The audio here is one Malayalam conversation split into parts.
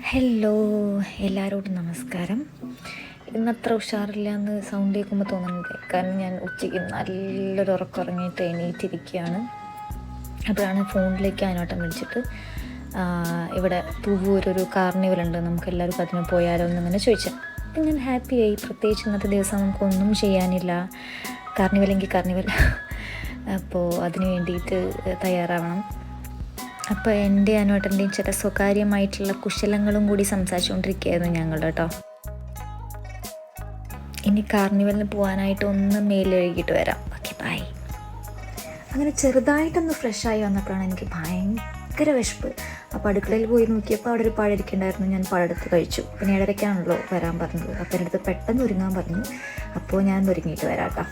ഹലോ എല്ലാവരോടും നമസ്കാരം. ഇന്നത്ര ഉഷാറില്ല എന്ന് സൗണ്ട് കേൾക്കുമ്പോൾ തോന്നുന്നുണ്ട് കാരണം ഞാൻ ഉച്ചയ്ക്ക് നല്ലൊരു ഉറക്കുറങ്ങിയിട്ട് എണീറ്റിരിക്കുകയാണ്. അപ്പോഴാണ് ഫോണിലേക്ക് അതിനോട്ടം വിളിച്ചിട്ട് ഇവിടെ പൂവൂരൊരു കാർണിവൽ ഉണ്ട് നമുക്ക് എല്ലാവർക്കും അതിന് പോയാലോ എന്നിങ്ങനെ ചോദിച്ചാൽ അപ്പം ഞാൻ ഹാപ്പിയായി പ്രത്യേകിച്ച് ഇന്നത്തെ ദിവസം നമുക്കൊന്നും ചെയ്യാനില്ല. കാർണിവലെങ്കിൽ കാർണിവൽ. അപ്പോൾ അതിന് വേണ്ടിയിട്ട് തയ്യാറാവണം. അപ്പോൾ എന്റെ അനുവേട്ടന്റെയും ചില സ്വകാര്യമായിട്ടുള്ള കുശലങ്ങളും കൂടി സംസാരിച്ചുകൊണ്ടിരിക്കുകയായിരുന്നു ഞങ്ങൾ കേട്ടോ. ഇനി കാർണിവലിന് പോകാനായിട്ട് ഒന്ന് മേലെഴുകിയിട്ട് വരാം. ഓക്കെ ബൈ അങ്ങനെ ചെറുതായിട്ടൊന്ന് ഫ്രഷായി വന്നപ്പോഴാണ് എനിക്ക് ഭയങ്കര വിശപ്പ്. അപ്പോൾ അടുക്കളയിൽ പോയി നോക്കിയപ്പോൾ അവിടെ ഒരു പഴരിക്കുണ്ടായിരുന്നു ഞാൻ പഴെടുത്ത് കഴിച്ചു. പിന്നെ ഏഴരയ്ക്കാണല്ലോ വരാൻ പറഞ്ഞത്. അപ്പോൾ എന്റെ അടുത്ത് പെട്ടെന്ന് ഒരുങ്ങാൻ പറഞ്ഞു. അപ്പോൾ ഞാൻ ഒരുങ്ങിയിട്ട് വരാം കേട്ടോ.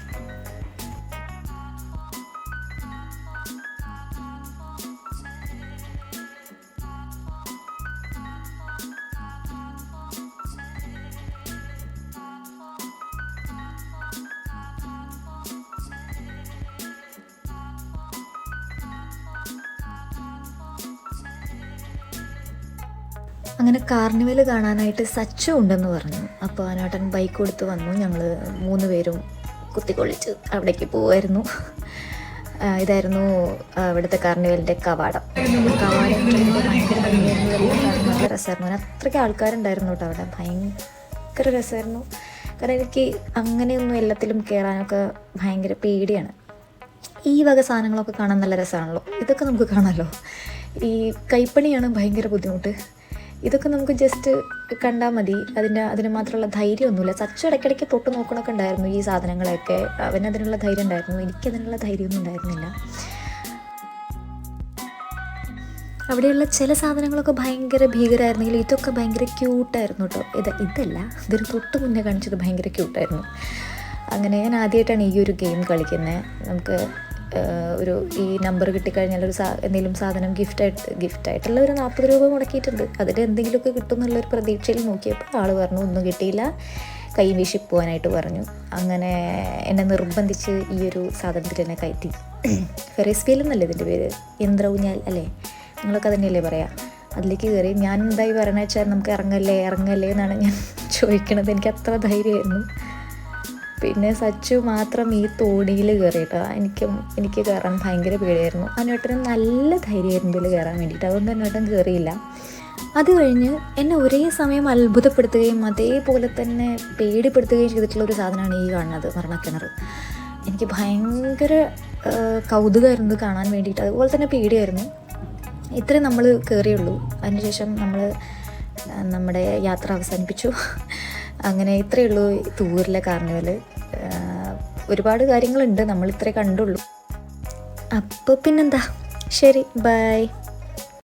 അങ്ങനെ കാർണിവൽ കാണാനായിട്ട് സച്ചു ഉണ്ടെന്ന് പറഞ്ഞു. അപ്പോൾ അനാട്ടൻ ബൈക്ക് കൊടുത്ത് വന്നു. ഞങ്ങൾ മൂന്ന് പേരും കുത്തിക്കൊള്ളിച്ച് അവിടേക്ക് പോവായിരുന്നു. ഇതായിരുന്നു ഇവിടുത്തെ കാർണിവലിന്റെ കവാടം. കവാടം ഭയങ്കര രസമായിരുന്നു. അത്രയ്ക്ക് ആൾക്കാരുണ്ടായിരുന്നു കേട്ടോ അവിടെ. ഭയങ്കര രസമായിരുന്നു. കാരണം എനിക്ക് അങ്ങനെയൊന്നും എല്ലാത്തിലും കയറാനൊക്കെ ഭയങ്കര പേടിയാണ്. ഈ വക സാധനങ്ങളൊക്കെ കാണാൻ നല്ല രസമാണല്ലോ. ഇതൊക്കെ നമുക്ക് കാണാമല്ലോ ഈ കൈപ്പണിയാണ് ഭയങ്കര ബുദ്ധിമുട്ട്. ഇതൊക്കെ നമുക്ക് ജസ്റ്റ് കണ്ടാൽ മതി. അതിന്റെ അതിന് മാത്രമുള്ള ധൈര്യമൊന്നുമില്ല. സച്ചു ഇടയ്ക്കിടയ്ക്ക് തൊട്ട് നോക്കണമൊക്കെ ഉണ്ടായിരുന്നു ഈ സാധനങ്ങളെയൊക്കെ അതിനുള്ള ധൈര്യം ഉണ്ടായിരുന്നു. എനിക്കതിനുള്ള ധൈര്യമൊന്നും ഉണ്ടായിരുന്നില്ല. അവിടെയുള്ള ചില സാധനങ്ങളൊക്കെ ഭയങ്കര ഭീകരമായിരുന്നെങ്കിൽ ഇതൊക്കെ ഭയങ്കര ക്യൂട്ടായിരുന്നു കേട്ടോ ഇത് ഇതല്ല. ഇതിന് തൊട്ട് മുന്നേ കാണിച്ചത് ഭയങ്കര ക്യൂട്ടായിരുന്നു അങ്ങനെ ഞാൻ ആദ്യമായിട്ടാണ് ഈ ഒരു ഗെയിം കളിക്കുന്നത് നമുക്ക് ഒരു ഈ നമ്പർ കിട്ടിക്കഴിഞ്ഞാൽ ഒരു സാ എന്തെങ്കിലും സാധനം ഗിഫ്റ്റായിട്ട് ഗിഫ്റ്റായിട്ടുള്ള ഒരു നാൽപ്പത് രൂപ മുടക്കിയിട്ടുണ്ട്. അതിൽ എന്തെങ്കിലുമൊക്കെ കിട്ടും എന്നുള്ളൊരു പ്രതീക്ഷയിൽ നോക്കിയപ്പോൾ ആൾ പറഞ്ഞു ഒന്നും കിട്ടിയില്ല. കൈ വീശി പോകാനായിട്ട് പറഞ്ഞു. അങ്ങനെ എന്നെ നിർബന്ധിച്ച് ഈ ഒരു സാധനത്തിൽ എന്നെ കയറ്റി. ഫെറീസ് വീൽ എന്നല്ലേ ഇതിന്റെ പേര്? യന്ത്രഊഞ്ഞാൽ അല്ലേ? നിങ്ങളൊക്കെ തന്നെയല്ലേ പറയാം? അതിലേക്ക് കയറി ഞാൻ എന്തായി പറയണ വെച്ചാൽ നമുക്ക് ഇറങ്ങല്ലേ ഇറങ്ങല്ലേ എന്നാണ് ഞാൻ ചോദിക്കണത്. എനിക്ക് അത്ര ധൈര്യമായിരുന്നു. പിന്നെ സച്ചു മാത്രം ഈ തോണിയിൽ കയറിയിട്ടോ എനിക്ക് എനിക്ക് കയറാൻ ഭയങ്കര പേടിയായിരുന്നു. അനുവേട്ടന് നല്ല ധൈര്യമായിരുന്നു ഇതിൽ കയറാൻ വേണ്ടിയിട്ട്. അതുകൊണ്ട് അനുവേട്ടൻ കയറിയില്ല. അത് കഴിഞ്ഞ് എന്നെ ഒരേ സമയം അത്ഭുതപ്പെടുത്തുകയും അതേപോലെ തന്നെ പേടിപ്പെടുത്തുകയും ചെയ്തിട്ടുള്ള ഒരു സാധനമാണ് ഈ കാണുന്നത് മരണക്കിണർ എനിക്ക് ഭയങ്കര കൗതുകമായിരുന്നു കാണാൻ വേണ്ടിയിട്ട്. അതുപോലെ തന്നെ പേടിയായിരുന്നു. ഇത്രയും നമ്മൾ കയറിയുള്ളൂ. അതിനുശേഷം നമ്മൾ നമ്മുടെ യാത്ര അവസാനിപ്പിച്ചു. അങ്ങനെ ഇത്രയേ ഉള്ളൂ തൂരിലെ കാർണിവൽ. ഒരുപാട് കാര്യങ്ങളുണ്ട് നമ്മൾ ഇത്രേ കണ്ടുള്ളൂ. അപ്പോൾ പിന്നെന്താ? ശരി ബൈ.